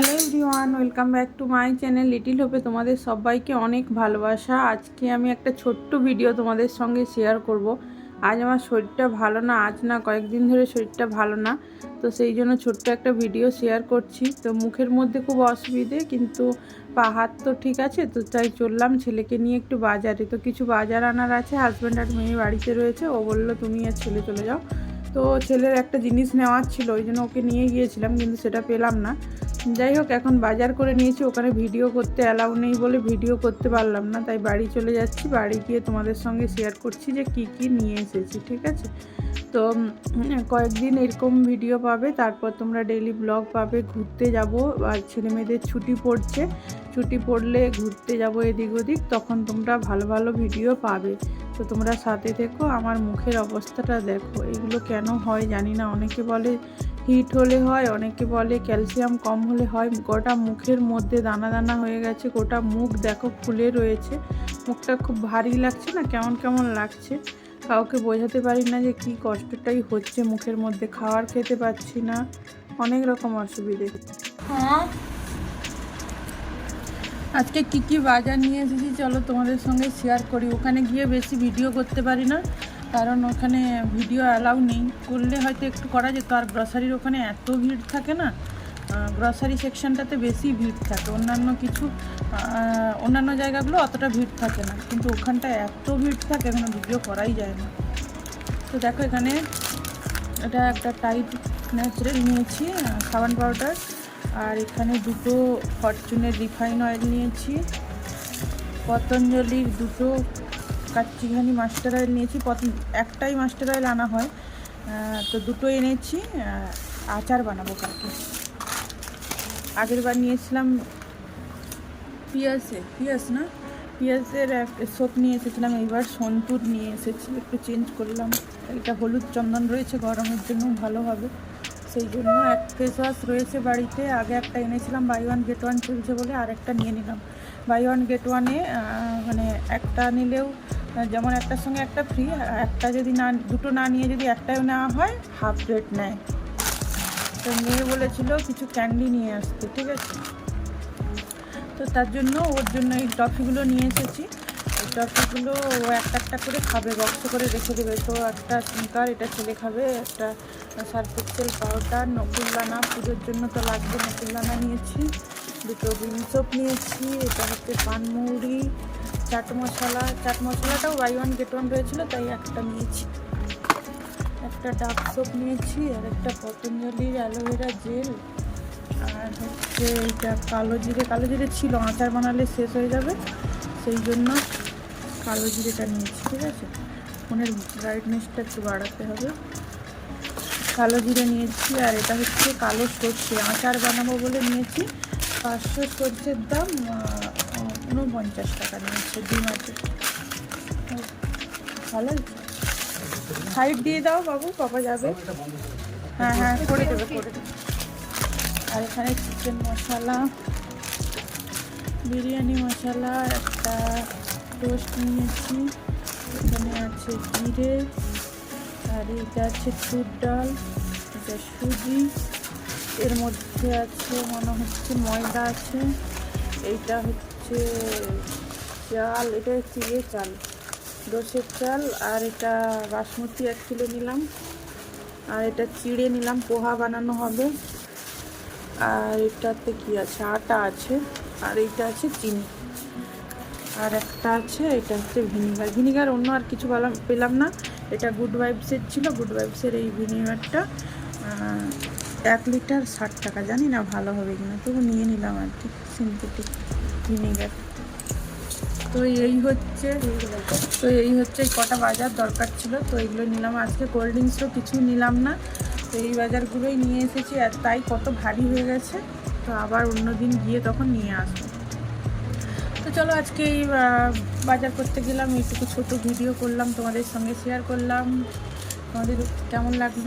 Hello everyone, welcome back to my channel little হোপে। তোমাদের সবাইকে অনেক ভালোবাসা। আজকে আমি একটা ছোট্ট ভিডিও তোমাদের সঙ্গে শেয়ার করব। আজ আমার শরীরটা ভালো না, আজ না কয়েকদিন ধরে শরীরটা ভালো না, তো সেই জন্য ছোট্ট একটা ভিডিও শেয়ার করছি। তো মুখের মধ্যে খুব অসুবিধে, কিন্তু পা হাত তো ঠিক আছে, তো তাই চললাম ছেলেকে নিয়ে একটু বাজারে। তো কিছু বাজার আনার আছে হাজব্যান্ড আর মেয়ে বাড়িতে রয়েছে, ও বলল তুমি আর ছেলে চলে যাও। তো ছেলের একটা জিনিস নেওয়ার ছিল, ওই জন্য ওকে নিয়ে গিয়েছিলাম, কিন্তু সেটা পেলাম না। যাই হোক, এখন বাজার করে নিয়েছি, ওখানে ভিডিও করতে অ্যালাউ নেই বলে ভিডিও করতে পারলাম না, তাই বাড়ি চলে যাচ্ছি, বাড়ি গিয়ে তোমাদের সঙ্গে শেয়ার করছি যে কি কি নিয়ে এসেছি, ঠিক আছে? তো কয়েকদিন এরকম ভিডিও পাবে, তারপর তোমরা ডেইলি ব্লগ পাবে, ঘুরতে যাব, আর ছেলে মেয়েদের ছুটি পড়ছে, ছুটি পড়লে ঘুরতে যাব এদিক ওদিক, তখন তোমরা ভালো ভালো ভিডিও পাবে। তো তোমরা সাথে থেকো, আমার মুখের অবস্থাটা দেখো, এগুলো কেন হয় জানি না, অনেকে বলে হিট হলে হয় অনেকে বলে ক্যালসিয়াম কম হলে হয়। গোটা মুখের মধ্যে দানা দানা হয়ে গেছে গোটা মুখ দেখো ফুলে রয়েছে। মুখটা খুব ভারী লাগছে না? কেমন কেমন লাগছে? কাউকে বোঝাতে পারি না যে কি কষ্টটাই হচ্ছে মুখের মধ্যে খাওয়ার খেতে পাচ্ছি না। অনেক রকম অসুবিধে। হ্যাঁ। আজকে কি কি বাজার নিয়ে এসেছি চলো তোমাদের সঙ্গে শেয়ার করি। ওখানে গিয়ে বেশি ভিডিও করতে পারি না। কারণ ওখানে ভিডিও অ্যালাউ নেই। করলে হয়তো একটু করা যেত। আর গ্রসারির ওখানে এত ভিড় থাকে না গ্রসারি সেকশনটাতে বেশি ভিড় থাকে। অন্যান্য কিছু অন্যান্য জায়গাগুলো অতটা ভিড় থাকে না। কিন্তু ওখানটায় এত ভিড় থাকে, এখানে ভিডিও করাই যায় না। তো দেখো এখানে, এটা একটা টাইট ন্যাচারাল নিয়েছি, সাবান পাউডার। আর এখানে দুটো ফরচুনের রিফাইন অয়েল নিয়েছি। পতঞ্জলির দুটো কাচ্চিঘানি মাস্টার অয়েল নিয়েছি একটাই মাস্টার অয়েল আনা হয়। তো দুটো এনেছি আচার বানাবো কালকে। আগের বার নিয়েছিলাম পিয়াসে পিয়াস না? পিয়াসের এক সোপ নিয়ে এসেছিলাম, এইবার সন্তুর নিয়ে এসেছি, একটু চেঞ্জ করলাম। এটা হলুদ চন্দন রয়েছে, গরমের জন্য ভালো হবে। সেই জন্য এক ফেস ওয়াশ রয়েছে বাড়িতে, আগে একটা এনেছিলাম বাই ওয়ান গেট ওয়ান চলছে বলে আর একটা নিয়ে নিলাম। বাই ওয়ান গেট ওয়ানে মানে একটা নিলেও যেমন একটার সঙ্গে একটা ফ্রি একটা যদি না, দুটো না নিয়ে যদি একটাও নেওয়া হয় হাফ রেট নেয়। তো মেয়ে বলেছিল কিছু ক্যান্ডি নিয়ে আসতে, ঠিক আছে? তো তার জন্য ওর জন্য এই টফিগুলো নিয়ে এসেছি। এই টফিগুলো ও একটা একটা করে খাবে বক্স করে রেখে দেবে। তো একটা স্নিকার এটা ছেলে খাবে, একটা সার্ফেক্সেল পাউডার নকুলদানা, পুজোর জন্য তো লাগবে নকুলদানা নিয়েছি। দুটো বিন সোপ নিয়েছি, এটা হচ্ছে পানমৌরি চাট মশলা, চাট মশলাটাও বাই ওয়ান গেট ওয়ান রয়েছিল, তাই একটা নিয়েছি। একটা ডাব সোপ নিয়েছি, আর একটা পতঞ্জলির অ্যালোভেরা জেল, আর হচ্ছে এইটা কালো জিরে কালো জিরে ছিল, আচার বানালে শেষ হয়ে যাবে, সেই জন্য কালো জিরেটা নিয়েছি, ঠিক আছে? ফোনের ব্রাইটনেসটা একটু বাড়াতে হবে। কালো জিরে নিয়েছি, আর এটা হচ্ছে কালো সর্ষে, আচার বানাবো বলে নিয়েছি। পাঁচশো সর্ষের দাম আহ, ঊনপঞ্চাশ টাকা নিয়েছে ডিম আছে ভালো। সাইড দিয়ে দাও বাবু পাপা যাবে? হ্যাঁ হ্যাঁ করে দেবে করে দেবে। আর এখানে চিকেন মশলা বিরিয়ানি মশলা একটা টোস্ট নিয়েছি। এখানে আছে জিরে আর এটা আছে চুর ডাল এটা সুজি। এর মধ্যে আছে, মনে হচ্ছে ময়দা আছে। এইটা হচ্ছে চাল, এটা হচ্ছে ইয়ে চাল দোষের চাল, আর এটা বাসমতি এক কিলো নিলাম। আর এটা চিড়ে নিলাম, পোহা বানানো হবে। আর এটাতে কি আছে? আটা আছে, আর এইটা আছে চিনি। আর একটা আছে, এটা হচ্ছে ভিনিগার। ভিনিগার অন্য আর কিছু পেলাম না। এটা গুড ভাইবসের ছিল গুড ভাইবসের এই ভিনিগারটা। এক লিটার ষাট টাকা, জানি না ভালো হবে কিনা, তবু নিয়ে নিলাম আর কি সিনথেটিক ভিনিগার। তো এই হচ্ছে, তো এই হচ্ছে কটা বাজার দরকার ছিল, তো এইগুলো নিলাম। আজকে কোল্ড ড্রিঙ্কসও কিছু নিলাম না, তো এই বাজারগুলোই নিয়ে এসেছি, আর তাই কত ভারী হয়ে গেছে, তো আবার অন্য দিন গিয়ে তখন নিয়ে আসব। তো চলো আজকে এই বাজার করতে গেলাম, এইটুকু ছোট ভিডিও করলাম, তোমাদের সঙ্গে শেয়ার করলাম। তোমাদের কেমন লাগল?